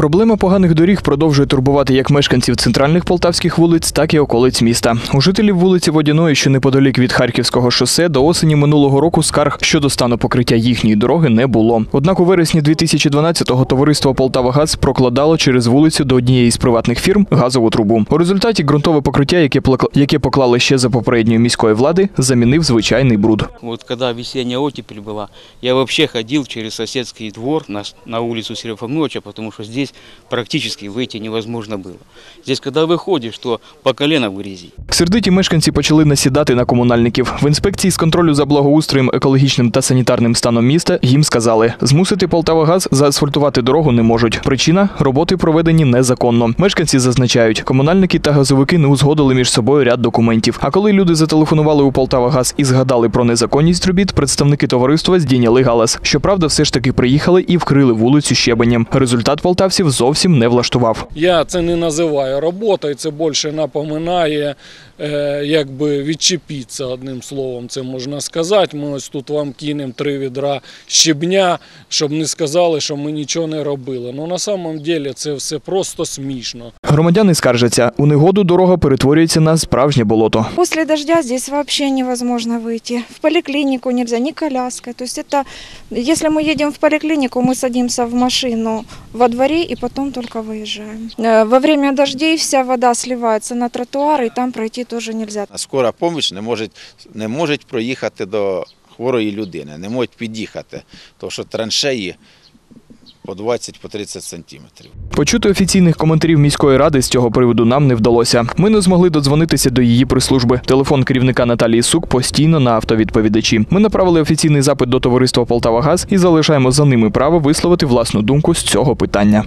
Проблема поганих доріг продовжує турбувати як мешканців центральних полтавських вулиць, так і околиць міста. У жителів вулиці Водяної, що неподалік від Харківського шосе, до осені минулого року скарг щодо стану покриття їхньої дороги не було. Однак у вересні 2012-го товариство Полтавагаз прокладало через вулицю до однієї з приватних фірм газову трубу. У результаті ґрунтове покриття, яке яке поклали ще за попередньої міської влади, замінив звичайний бруд. Вот когда весенняя оттепель была, я вообще ходил через соседский двор на, на улицу Серефомноча, потому что здесь практически выйти невозможно было. Здесь, когда выходишь, то по колено в грязи. Сердиті мешканці почали насідати на комунальників. В інспекції з контролю за благоустроєм, екологічним та санітарним станом міста їм сказали, змусити Полтавагаз заасфальтувати дорогу не можуть. Причина роботи проведені незаконно. Мешканці зазначають, комунальники та газовики не узгодили між собою ряд документів. А коли люди зателефонували у Полтавагаз і згадали про незаконність робіт, представники товариства здійняли галас. Щоправда, все ж таки приїхали і вкрили вулицю щебенем. Результат полтавців зовсім не влаштував. Я це не називаю роботою, це більше напоминає, е, якби відчепитися одним словом, це можна сказати. Ми ось тут вам кинемо три відра щебня, щоб не сказали, що ми нічого не робили. Ну на самом деле це все просто смішно. Громадяни скаржаться, у негоду дорога перетворюється на справжнє болото. После дождя здесь вообще невозможно выйти. В поликлинику нельзя, ни коляской. То есть это, если мы едем в поликлинику, мы садимся в машину во дворе и потом только выезжаем. Э, Во время дождей вся вода сливается на тротуар, и там пройти тоже нельзя. А скора поміч не можуть, не можуть проїхати до хворої людини, не можуть під'їхати, тому що траншеї по 20 по 30 сантиметрів. Почути офіційних коментарів міської ради з цього приводу нам не вдалося. Ми не змогли додзвонитися до її прес-служби. Телефон керівника Наталії Сук постійно на автовідповідачі. Ми направили офіційний запит до товариства Полтавагаз і залишаємо за ними право висловити власну думку з цього питання.